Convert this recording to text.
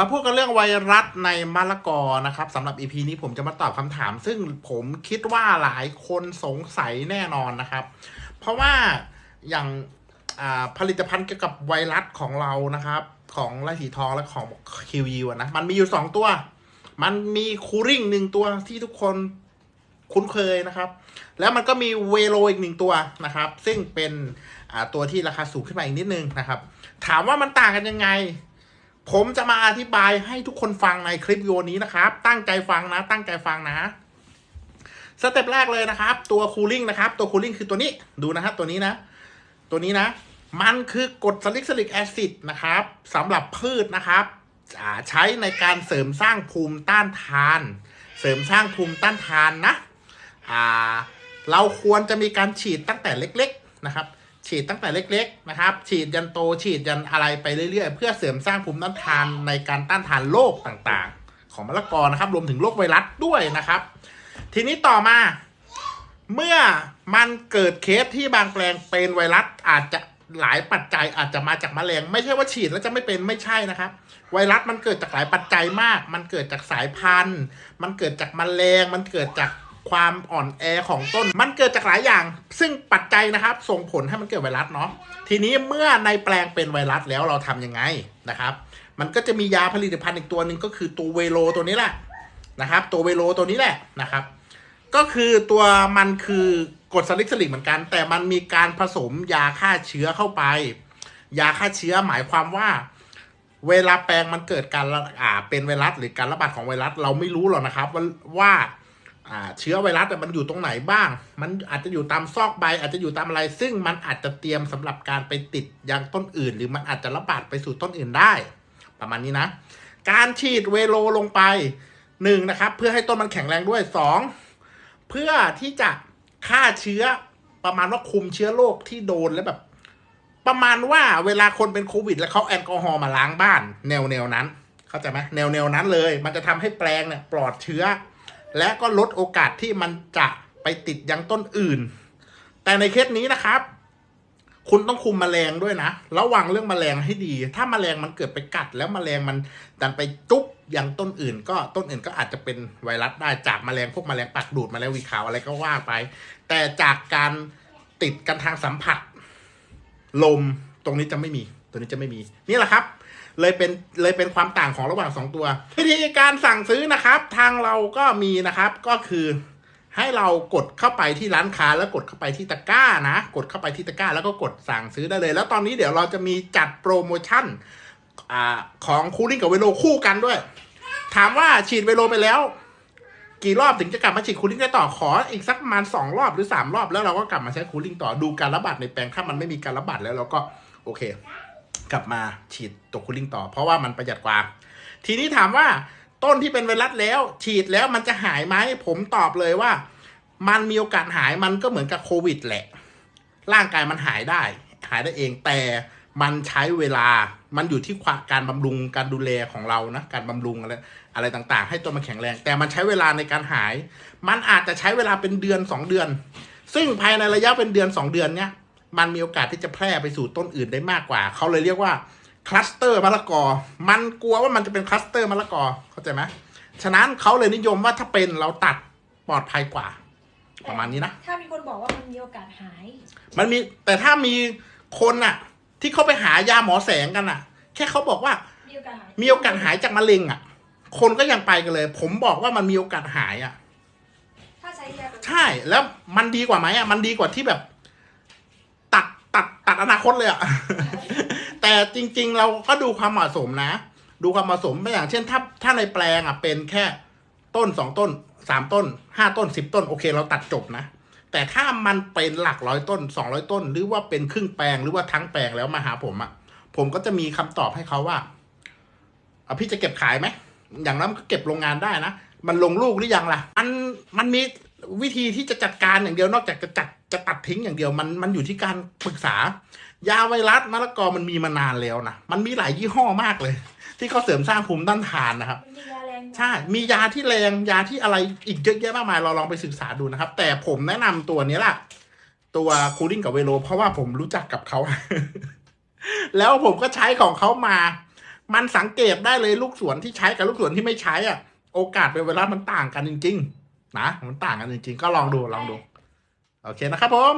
มาพูดกันเรื่องไวรัสในมะละกอนะครับสำหรับ EP นี้ผมจะมาตอบคำถาม ซึ่งผมคิดว่าหลายคนสงสัยแน่นอนนะครับ เพราะว่าอย่างผลิตภัณฑ์เกี่ยวกับไวรัสของเรานะครับ ของไรสีทองและของคิวยูนะมันมีอยู่สองตัว มันมีคูริ่งหนึ่งตัวที่ทุกคนคุ้นเคยนะครับ แล้วมันก็มีเวโรอีกหนึ่งตัวนะครับ ซึ่งเป็นตัวที่ราคาสูงขึ้นมาอีกนิดนึงนะครับ ถามว่ามันต่างกันยังไง ผมจะมาอธิบายให้ทุกคนฟังในคลิปวิดีโอนี้นะครับ ตั้งใจฟังนะ ตั้งใจฟังนะสเต็ปแรกเลยนะครับ ตัวคูลิ่งนะครับ ตัวคูลิ่งคือตัวนี้ดูนะครับตัวนี้นะ ตัวนี้นะ มันคือกรดซาลิกซิลิกแอซิดนะครับสำหรับพืชนะครับใช้ในการเสริมสร้างภูมิต้านทาน เสริมสร้างภูมิต้านทานนะเราควรจะมีการฉีดตั้งแต่เล็ก ๆนะครับ ฉีดตั้งแต่เล็ก ๆ นะครับ ฉีดยันโตฉีดยันอะไรไปเรื่อยๆ เพื่อเสริมสร้างภูมิต้านทานในการต้านทานโรคต่างๆ ของมะละกอนะครับ รวมถึงโรคไวรัสด้วยนะครับ ทีนี้ต่อมา เมื่อมันเกิดเคสที่บางแปลงเป็นไวรัสอาจจะหลายปัจจัยอาจจะมาจากแมลงไม่ใช่ว่าฉีดแล้วจะไม่เป็นไม่ใช่นะครับ ไวรัสมันเกิดจากหลายปัจจัยมาก มันเกิดจากสายพันธุ์ มันเกิดจากแมลงมันเกิดจาก ความอ่อนแอของต้น มันเกิดจากหลายอย่าง ซึ่งปัจจัยนะครับ ส่งผลให้มันเกิดไวรัสเนาะทีนี้เมื่อในแปลงเป็นไวรัสแล้วเราทำยังไงนะครับ มันก็จะมียาผลิตภัณฑ์อีกตัวหนึ่งก็คือตัวเวโรตัวนี้แหละนะครับ ตัวเวโรตัวนี้แหละนะครับ ก็คือตัวมันคือกดซาลิซิลิกเหมือนกัน แต่มันมีการผสมยาฆ่าเชื้อเข้าไป ยาฆ่าเชื้อหมายความว่าเวลาแปลงมันเกิดการระอ่าเป็นไวรัสหรือการระบาดของไวรัส เราไม่รู้หรอกนะครับว่าว่า เชื้อไวรัสมันอยู่ตรงไหนบ้าง มันอาจจะอยู่ตามซอกใบ อาจจะอยู่ตามอะไร ซึ่งมันอาจจะเตรียมสำหรับการไปติดยังต้นอื่น หรือมันอาจจะระบาดไปสู่ต้นอื่นได้ ประมาณนี้นะ การฉีดเวโรลงไปหนึ่งนะครับ เพื่อให้ต้นมันแข็งแรงด้วยสองเพื่อที่จะฆ่าเชื้อประมาณว่าคุมเชื้อโรคที่โดนแล้วแบบ ประมาณว่าเวลาคนเป็นโควิด แล้วเขาแอลกอฮอล์มาล้างบ้าน แนวแนวนั้น เข้าใจไหมแนวแนวนั้นเลย มันจะทำให้แปลงเนี่ยปลอดเชื้อ และก็ลดโอกาสที่มันจะไปติดยังต้นอื่น แต่ในเคสนี้นะครับ คุณต้องคุมแมลงด้วยนะ ระวังเรื่องแมลงให้ดี ถ้าแมลงมันเกิดไปกัด แล้วแมลงมันดันไปจุ๊บยังต้นอื่น ก็ต้นอื่นก็อาจจะเป็นไวรัสได้จากแมลงพวกแมลงปักดูดแมลงวีขาวอะไรก็ว่าไป แต่จากการติดกันทางสัมผัส ลมตรงนี้จะไม่มี ตัวนี้จะไม่มี นี่แหละครับ เลยเป็นเลยเป็นความต่างของระหว่างสองตัว วิธีการสั่งซื้อนะครับ ทางเราก็มีนะครับก็คือให้เรากดเข้าไปที่ร้านค้าแล้วกดเข้าไปที่ตะกร้านะ กดเข้าไปที่ตะกร้า แล้วก็กดสั่งซื้อได้เลย แล้วตอนนี้เดี๋ยวเราจะมีจัดโปรโมชั่นอของคูลิ่งกับเวโรคู่กันด้วย ถามว่าฉีดเวโรไปแล้ว กี่รอบถึงจะกลับมาฉีดคูลิ่งได้ต่อขออีกสักประมาณสองรอบหรือสามรอบแล้วเราก็กลับมาใช้คูลิ่งต่อดูการระบาดในแปลงถ้ามันไม่มีการระบาดแล้วเราก็โอเค กลับมาฉีดตัวคูลิ่งต่อ เพราะว่ามันประหยัดกว่า ทีนี้ถามว่าต้นที่เป็นไวรัสแล้ว ฉีดแล้วมันจะหายไหมผมตอบเลยว่า มันมีโอกาสหายมันก็เหมือนกับโควิดแหละ ร่างกายมันหายได้ หายได้เองแต่มันใช้เวลา มันอยู่ที่ความการบำรุง การดูแลของเรานะ การบำรุงอะไรอะไรต่างๆ ให้ตัวมันแข็งแรง แต่มันใช้เวลาในการหาย มันอาจจะใช้เวลาเป็นเดือนสองเดือน ซึ่งภายในระยะเป็นเดือนสองเดือนเนี้ย มันมีโอกาสที่จะแพร่ไปสู่ต้นอื่นได้มากกว่า เขาเลยเรียกว่าคลัสเตอร์มะละกอ มันกลัวว่ามันจะเป็นคลัสเตอร์มะละกอ เข้าใจไหมฉะนั้นเขาเลยนิยมว่าถ้าเป็นเราตัดปลอดภัยกว่า ประมาณนี้นะ ถ้ามีคนบอกว่ามันมีโอกาสหาย มันมีแต่ถ้ามีคนน่ะที่เขาไปหายาหมอแสงกันน่ะแค่เขาบอกว่ามีโอกาสหายมีโอกาสหายจากมะเร็งอะคนก็ยังไปกันเลย ผมบอกว่ามันมีโอกาสหายอะถ้าใช้ยาแบบใช่แล้วมันดีกว่าไหมอะมันดีกว่าที่แบบ ตัดตัดตัดอนาคตเลยอะแต่จริง ๆ เราก็ดูความเหมาะสมนะ ดูความเหมาะสมไม่อย่างเช่นถ้าถ้าในแปลงอะเป็นแค่ต้นสองต้นสามต้นห้าต้นสิบต้นโอเค เราตัดจบนะ แต่ถ้ามันเป็นหลักร้อยต้นสองร้อยต้น หรือว่าเป็นครึ่งแปลงหรือว่าทั้งแปลงแล้วมาหาผมอะผมก็จะมีคำตอบให้เขาว่าอะพี่จะเก็บขายไหมอย่างนั้นก็เก็บโรงงานได้นะ มันลงลูกหรือยังล่ะ มันมันมี วิธีที่จะจัดการอย่างเดียวนอกจากจะจัดจะตัดทิ้งอย่างเดียวมันมันอยู่ที่การปรึกษา ยาไวรัสมะละกอมันมีมานานแล้วนะมันมีหลายยี่ห้อมากเลย ที่เขาเสริมสร้างภูมิต้านทานนะครับมันมียาแรงใช่มียาที่แรงยาที่อะไรอีกเยอะแยะมากมายเราลองไปศึกษาดูนะครับ แต่ผมแนะนำตัวนี้แหละตัวคูลิ่งกับเวโรเพราะว่าผมรู้จักกับเขา แล้วผมก็ใช้ของเขามา มันสังเกตได้เลยลูกสวนที่ใช้กับลูกสวนที่ไม่ใช้อะ โอกาสเป็นเวลามันต่างกันจริง ๆ นะมันต่างกันจริงๆ ก็ลองดูลองดู โอเคนะครับผม